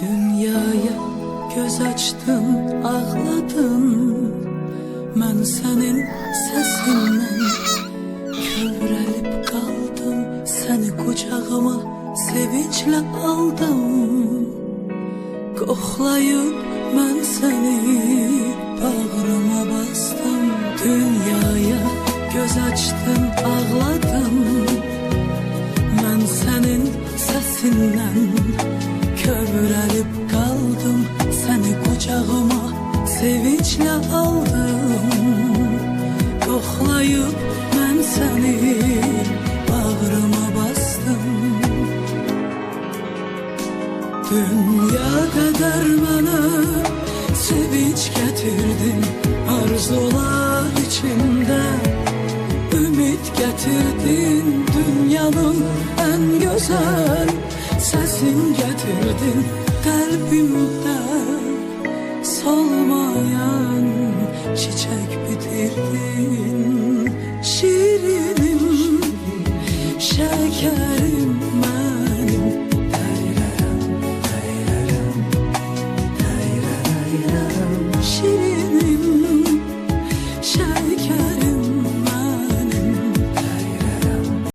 Dünyaya göz açtın, ağladın Ben senin sesinden kövrelip kaldım. Seni kucağıma sevinçle aldım. Koklayıp ben seni bağrıma bastım. Dünyaya göz açtın, ağladın sesinden kövrelip kaldım. Seni kucağıma sevinçle aldım. Koklayıp ben seni bağrıma bastım. Dünya kadar bana sevinç getirdin Arzular içimde. Ümit getirdin Dünyanın en güzel Sensin getirdin kalbimden Solmayan çiçek bitirdin Şirinim şeker